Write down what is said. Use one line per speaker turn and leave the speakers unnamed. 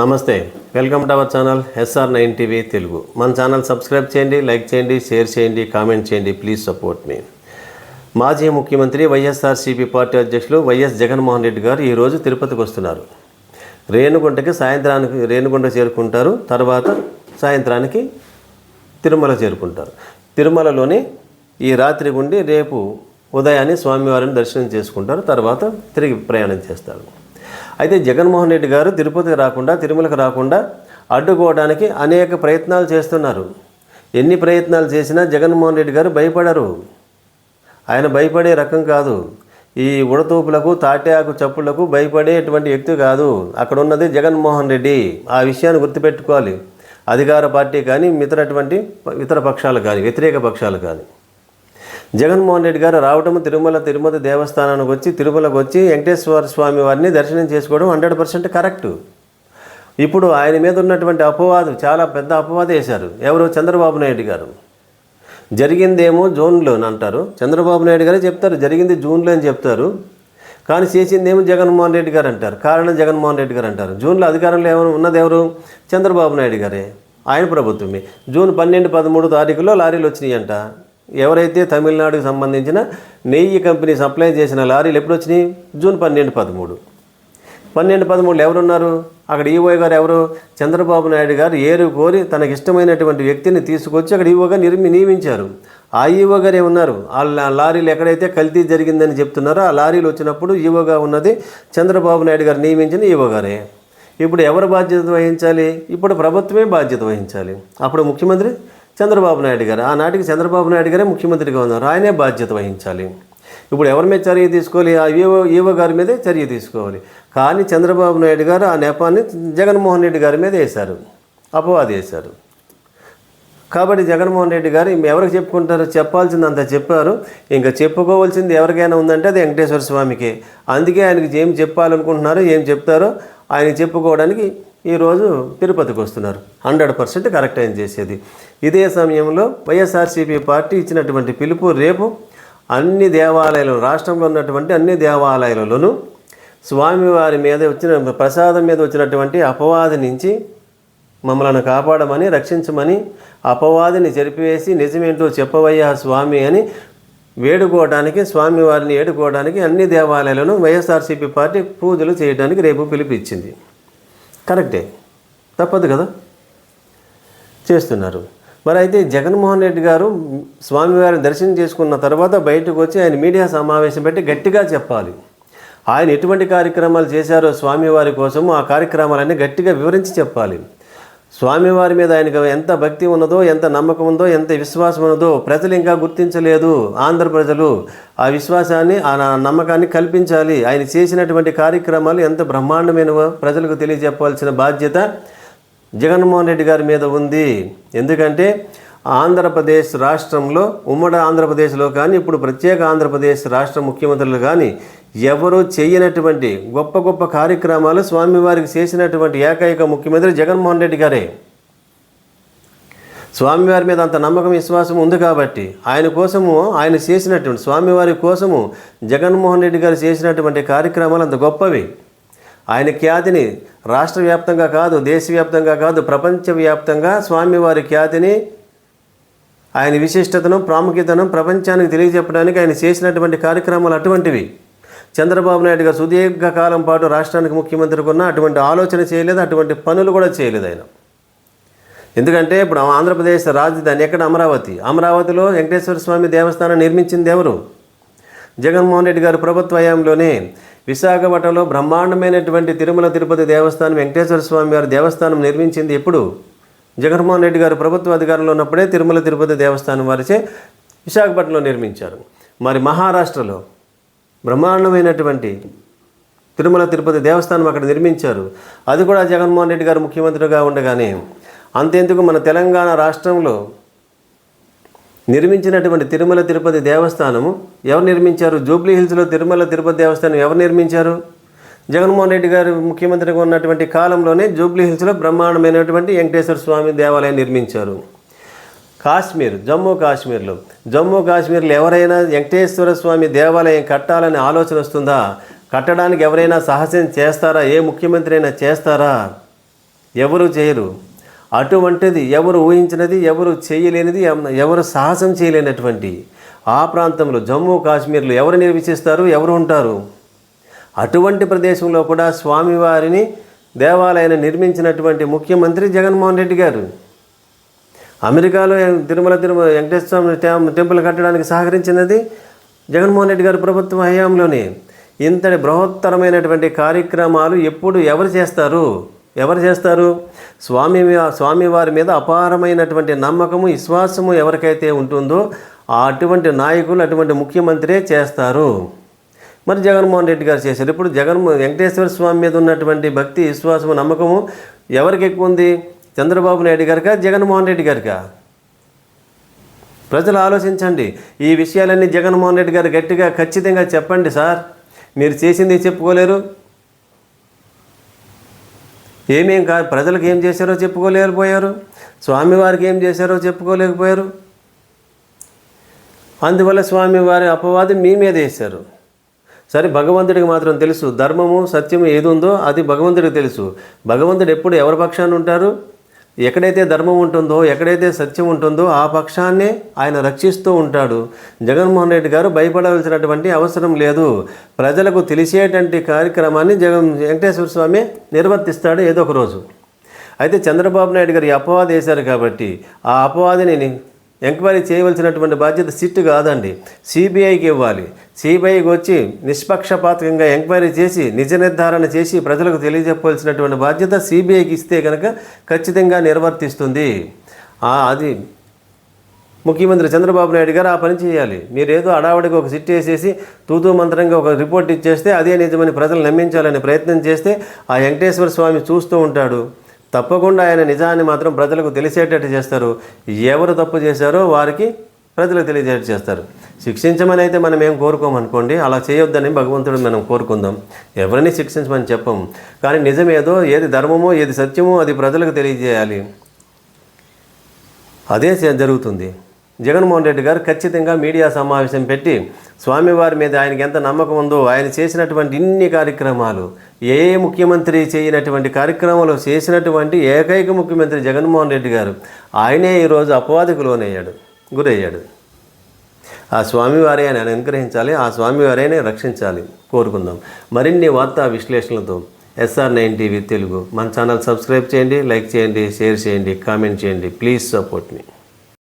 నమస్తే welcome to our channel SR nine TV Telugu. మన channel subscribe చేయండి like చేయండి షేర్ చేయండి కామెంట్ చేయండి ప్లీజ్ సపోర్ట్ మీ. మాజీ ముఖ్యమంత్రి వైఎస్ఆర్సీపీ పార్టీ అధ్యక్షులు వైఎస్ జగన్మోహన్ రెడ్డి గారు ఈరోజు తిరుపతికి వస్తున్నారు. రేణుగుంటకి సాయంత్రానికి రేణుగుంట చేరుకుంటారు తర్వాత సాయంత్రానికి తిరుమల చేరుకుంటారు. తిరుమలలోని ఈ రాత్రి ఉండి రేపు ఉదయాన్నే స్వామివారిని దర్శనం చేసుకుంటారు తర్వాత తిరిగి ప్రయాణం చేస్తారు. అయితే జగన్మోహన్ రెడ్డి గారు తిరుపతికి రాకుండా తిరుమలకు రాకుండా అడ్డుకోవడానికి అనేక ప్రయత్నాలు చేస్తున్నారు. ఎన్ని ప్రయత్నాలు చేసినా జగన్మోహన్ రెడ్డి గారు భయపడరు. ఆయన భయపడే రకం కాదు. ఈ ఉడతూపులకు తాటాకు చప్పులకు భయపడేటువంటి వ్యక్తి కాదు. అక్కడ ఉన్నది జగన్మోహన్ రెడ్డి. ఆ విషయాన్ని గుర్తుపెట్టుకోవాలి. అధికార పార్టీ కానీ మిగతాటువంటి ఇతర పక్షాలు కానీ వ్యతిరేక పక్షాలు కానీ. జగన్మోహన్ రెడ్డి గారు రావడం తిరుమల తిరుమల దేవస్థానానికి వచ్చి తిరుమలకు వచ్చి వెంకటేశ్వర స్వామి వారిని దర్శనం చేసుకోవడం హండ్రెడ్ పర్సెంట్ కరెక్టు. ఇప్పుడు ఆయన మీద ఉన్నటువంటి అపవాదు చాలా పెద్ద అపవాదం వేశారు. ఎవరు? చంద్రబాబు నాయుడు గారు. జరిగిందేమో జూన్లో అని అంటారు. చంద్రబాబు నాయుడు గారే చెప్తారు జరిగింది జూన్లో అని చెప్తారు. కానీ చేసిందేమో జగన్మోహన్ రెడ్డి గారు అంటారు. కారణం జగన్మోహన్ రెడ్డి గారు అంటారు. జూన్లో అధికారంలో ఏమైనా ఉన్నది ఎవరు? చంద్రబాబు నాయుడు గారే. ఆయన ప్రభుత్వమే. జూన్ పన్నెండు పదమూడు తారీఖులో లారీలు వచ్చినాయి అంట ఎవరైతే తమిళనాడుకు సంబంధించిన నెయ్యి కంపెనీ సప్లై చేసిన లారీలు ఎప్పుడు వచ్చినాయి? జూన్ పన్నెండు పదమూడు. పన్నెండు పదమూడులో ఎవరున్నారు? అక్కడ ఈవో గారు ఎవరు? చంద్రబాబు నాయుడు గారు ఏరు కోరి తనకి ఇష్టమైనటువంటి వ్యక్తిని తీసుకొచ్చి అక్కడ ఈవోగా నిర్మి నియమించారు. ఆ ఈవో గారే ఉన్నారు. ఆ లారీలు ఎక్కడైతే కల్తీ జరిగిందని చెప్తున్నారో ఆ లారీలు వచ్చినప్పుడు ఈవోగా ఉన్నది చంద్రబాబు నాయుడు గారు నియమించిన ఈవో గారే. ఇప్పుడు ఎవరు బాధ్యత వహించాలి? ఇప్పుడు ప్రభుత్వమే బాధ్యత వహించాలి. అప్పుడు ముఖ్యమంత్రి? చంద్రబాబు నాయుడు గారు. ఆనాటికి చంద్రబాబు నాయుడు గారే ముఖ్యమంత్రిగా ఉన్నారు. ఆయనే బాధ్యత వహించాలి. ఇప్పుడు ఎవరి మీద చర్య తీసుకోవాలి? ఆ ఈవో ఈవో గారి మీదే చర్య తీసుకోవాలి. కానీ చంద్రబాబు నాయుడు గారు ఆ నెపాన్ని జగన్మోహన్ రెడ్డి గారి మీద వేశారు. అపవాది వేశారు. కాబట్టి జగన్మోహన్ రెడ్డి గారు ఎవరికి చెప్పుకుంటారో అంత చెప్పారు. ఇంకా చెప్పుకోవాల్సింది ఎవరికైనా ఉందంటే అది వెంకటేశ్వర స్వామికి. అందుకే ఆయనకి ఏం చెప్పాలనుకుంటున్నారో ఏం చెప్తారో ఆయన చెప్పుకోవడానికి ఈరోజు తిరుపతికి వస్తున్నారు. హండ్రెడ్ పర్సెంట్ కరెక్ట్ అయిన చేసేది. ఇదే సమయంలో వైఎస్ఆర్సీపీ పార్టీ ఇచ్చినటువంటి పిలుపు రేపు అన్ని దేవాలయాలు రాష్ట్రంలో ఉన్నటువంటి అన్ని దేవాలయాలలోనూ స్వామివారి మీద వచ్చిన ప్రసాదం మీద వచ్చినటువంటి అపవాది నుంచి మమ్మల్ని కాపాడమని రక్షించమని అపవాదిని చెరిపివేసి నిజమేంటో చెప్పవయ్యా స్వామి అని వేడుకోవడానికి స్వామివారిని ఏడుకోవడానికి అన్ని దేవాలయాలను వైఎస్ఆర్సీపీ పార్టీ పూజలు చేయడానికి రేపు పిలిపించింది కరెక్టే. తప్పదు కదా? చేస్తున్నారు. మరి అయితే జగన్మోహన్ రెడ్డి గారు స్వామివారిని దర్శనం చేసుకున్న తర్వాత బయటకు వచ్చి ఆయన మీడియా సమావేశం పెట్టి గట్టిగా చెప్పాలి. ఆయన ఎటువంటి కార్యక్రమాలు చేశారో స్వామివారి కోసము ఆ కార్యక్రమాలన్నీ గట్టిగా వివరించి చెప్పాలి. స్వామివారి మీద ఆయనకు ఎంత భక్తి ఉన్నదో ఎంత నమ్మకం ఉందో ఎంత విశ్వాసం ఉన్నదో ప్రజలు ఇంకా గుర్తించలేదు. ఆంధ్ర ప్రజలు ఆ విశ్వాసాన్ని ఆ నా- నమ్మకాన్ని కల్పించాలి. ఆయన చేసినటువంటి కార్యక్రమాలు ఎంత బ్రహ్మాండమైనవో ప్రజలకు తెలియజెప్పాల్సిన బాధ్యత జగన్మోహన్ రెడ్డి గారి మీద ఉంది. ఎందుకంటే ఆంధ్రప్రదేశ్ రాష్ట్రంలో ఉమ్మడి ఆంధ్రప్రదేశ్లో కానీ ఇప్పుడు ప్రత్యేక ఆంధ్రప్రదేశ్ రాష్ట్ర ముఖ్యమంత్రులు కానీ ఎవరూ చేయనటువంటి గొప్ప గొప్ప కార్యక్రమాలు స్వామివారికి చేసినటువంటి ఏకైక ముఖ్యమంత్రి జగన్మోహన్ రెడ్డి గారే. స్వామివారి మీద అంత నమ్మకం విశ్వాసం ఉంది కాబట్టి ఆయన కోసము ఆయన చేసినటువంటి స్వామివారి కోసము జగన్మోహన్ రెడ్డి గారు చేసినటువంటి కార్యక్రమాలు అంత గొప్పవి. ఆయన ఖ్యాతిని రాష్ట్ర వ్యాప్తంగా కాదు దేశవ్యాప్తంగా కాదు ప్రపంచవ్యాప్తంగా స్వామివారి ఖ్యాతిని ఆయన విశిష్టతను ప్రాముఖ్యతను ప్రపంచానికి తెలియజెప్పడానికి ఆయన చేసినటువంటి కార్యక్రమాలు అటువంటివి. చంద్రబాబు నాయుడు గారు సుదీర్ఘకాలం పాటు రాష్ట్రానికి ముఖ్యమంత్రి ఉన్న అటువంటి ఆలోచన చేయలేదు అటువంటి పనులు కూడా చేయలేదు ఆయన. ఎందుకంటే ఇప్పుడు ఆంధ్రప్రదేశ్ రాజధాని ఎక్కడ? అమరావతి. అమరావతిలో వెంకటేశ్వర స్వామి దేవస్థానం నిర్మించింది ఎవరు? జగన్మోహన్ రెడ్డి గారు ప్రభుత్వ హయాంలోనే విశాఖపట్నంలో బ్రహ్మాండమైనటువంటి తిరుమల తిరుపతి దేవస్థానం వెంకటేశ్వర స్వామి వారి దేవస్థానం నిర్మించింది ఎప్పుడు? జగన్మోహన్ రెడ్డి గారు ప్రభుత్వ అధికారంలో ఉన్నప్పుడే తిరుమల తిరుపతి దేవస్థానం వారిచే విశాఖపట్నంలో నిర్మించారు. మరి మహారాష్ట్రలో బ్రహ్మాండమైనటువంటి తిరుమల తిరుపతి దేవస్థానం అక్కడ నిర్మించారు. అది కూడా జగన్మోహన్ రెడ్డి గారు ముఖ్యమంత్రిగా ఉండగానే అంతెందుకు మన తెలంగాణ రాష్ట్రంలో నిర్మించినటువంటి తిరుమల తిరుపతి దేవస్థానము ఎవరు నిర్మించారు? జూబ్లీ హిల్స్లో తిరుమల తిరుపతి దేవస్థానం ఎవరు నిర్మించారు? జగన్మోహన్ రెడ్డి గారు ముఖ్యమంత్రిగా ఉన్నటువంటి కాలంలోనే జూబ్లీ హిల్స్లో బ్రహ్మాండమైనటువంటి వెంకటేశ్వర స్వామి దేవాలయం నిర్మించారు. కాశ్మీర్ జమ్మూ కాశ్మీర్లో. జమ్మూ కాశ్మీర్లో ఎవరైనా వెంకటేశ్వర స్వామి దేవాలయం కట్టాలని ఆలోచన వస్తుందా? కట్టడానికి ఎవరైనా సాహసం చేస్తారా? ఏ ముఖ్యమంత్రి అయినా చేస్తారా? ఎవరు చేయరు. అటువంటిది ఎవరు ఊహించినది ఎవరు చేయలేనిది ఎవరు సాహసం చేయలేనటువంటి ఆ ప్రాంతంలో జమ్మూ కాశ్మీర్లో ఎవరు నిర్వచిస్తారు ఎవరు ఉంటారు? అటువంటి ప్రదేశంలో కూడా స్వామివారిని దేవాలయాన్ని నిర్మించినటువంటి ముఖ్యమంత్రి జగన్మోహన్ రెడ్డి గారు. అమెరికాలో తిరుమల తిరుమల వెంకటేశ్వర స్వామి టెంపుల్ కట్టడానికి సహకరించినది జగన్మోహన్ రెడ్డి గారు ప్రభుత్వం హయాంలోనే. ఇంతటి బృహత్తరమైనటువంటి కార్యక్రమాలు ఎప్పుడు ఎవరు చేస్తారు? ఎవరు చేస్తారు? స్వామి స్వామివారి మీద అపారమైనటువంటి నమ్మకము విశ్వాసము ఎవరికైతే ఉంటుందో ఆ అటువంటి నాయకులు అటువంటి ముఖ్యమంత్రే చేస్తారు. మరి జగన్మోహన్ రెడ్డి గారు చేశారు. ఇప్పుడు జగన్ వెంకటేశ్వర స్వామి మీద ఉన్నటువంటి భక్తి విశ్వాసము నమ్మకము ఎవరికి ఎక్కువ ఉంది? చంద్రబాబు నాయుడు గారికా జగన్మోహన్ రెడ్డి గారికా? ప్రజలు ఆలోచించండి. ఈ విషయాలన్నీ జగన్మోహన్ రెడ్డి గారు గట్టిగా ఖచ్చితంగా చెప్పండి సార్. మీరు చేసింది చెప్పుకోలేరు. ఏమేం కా ప్రజలకు ఏం చేశారో చెప్పుకోలేకపోయారు. స్వామివారికి ఏం చేశారో చెప్పుకోలేకపోయారు. అందువల్ల స్వామివారి అపవాదం మీ మీద వేశారు. సరే భగవంతుడికి మాత్రం తెలుసు ధర్మము సత్యము ఏది ఉందో అది భగవంతుడికి తెలుసు. భగవంతుడు ఎప్పుడు ఎవరి పక్షాన్ని ఉంటారు? ఎక్కడైతే ధర్మం ఉంటుందో ఎక్కడైతే సత్యం ఉంటుందో ఆ పక్షాన్నే ఆయన రక్షిస్తూ ఉంటాడు. జగన్మోహన్ రెడ్డి గారు భయపడవలసినటువంటి అవసరం లేదు. ప్రజలకు తెలిసేటువంటి కార్యక్రమాన్ని జగన్ వెంకటేశ్వర స్వామి నిర్వర్తిస్తాడు ఏదో ఒక రోజు. అయితే చంద్రబాబు నాయుడు గారు ఈ అపవాదం వేశారు కాబట్టి ఆ అపవాదిని ఎంక్వైరీ చేయవలసినటువంటి బాధ్యత సిట్ కాదండి. సిబిఐకి ఇవ్వాలి. సిబిఐకి వచ్చి నిష్పక్షపాతకంగా ఎంక్వైరీ చేసి నిజ నిర్ధారణ చేసి ప్రజలకు తెలియజెప్పవలసినటువంటి బాధ్యత సిబిఐకి ఇస్తే కనుక ఖచ్చితంగా నిర్వర్తిస్తుంది. అది ముఖ్యమంత్రి చంద్రబాబు నాయుడు గారు ఆ పని చేయాలి. మీరు ఏదో అడావడికి ఒక సిట్ వేసేసి తూతూ మంత్రంగా ఒక రిపోర్ట్ ఇచ్చేస్తే అదే నిజమని ప్రజలు నమ్మించాలని ప్రయత్నం చేస్తే ఆ వెంకటేశ్వర స్వామి చూస్తూ ఉంటాడు. తప్పకుండా ఆయన నిజాన్ని మాత్రం ప్రజలకు తెలిసేటట్టు చేస్తారు. ఎవరు తప్పు చేశారో వారికి ప్రజలకు తెలియజేట్టు చేస్తారు. శిక్షించమని అయితే మనం ఏం కోరుకోమనుకోండి అలా చేయొద్దని భగవంతుడు మనం కోరుకుందాం. ఎవరిని శిక్షించమని చెప్పం. కానీ నిజమేదో ఏది ధర్మమో ఏది సత్యమో అది ప్రజలకు తెలియజేయాలి. అదే జరుగుతుంది. జగన్మోహన్ రెడ్డి గారు ఖచ్చితంగా మీడియా సమావేశం పెట్టి స్వామివారి మీద ఆయనకి ఎంత నమ్మకం ఉందో ఆయన చేసినటువంటి ఇన్ని కార్యక్రమాలు ఏ ముఖ్యమంత్రి చేయనటువంటి కార్యక్రమాలు చేసినటువంటి ఏకైక ముఖ్యమంత్రి జగన్మోహన్ రెడ్డి గారు ఆయనే ఈరోజు అపవాదికి లోనయ్యాడు గురయ్యాడు. ఆ స్వామివారి ఆయన అనుగ్రహించాలి ఆ స్వామివారేనే రక్షించాలి కోరుకుందాం. మరిన్ని వార్తా విశ్లేషణలతో ఎస్ఆర్ నైన్ టీవీ తెలుగు మన ఛానల్ సబ్స్క్రైబ్ చేయండి లైక్ చేయండి షేర్ చేయండి కామెంట్ చేయండి. Please support me.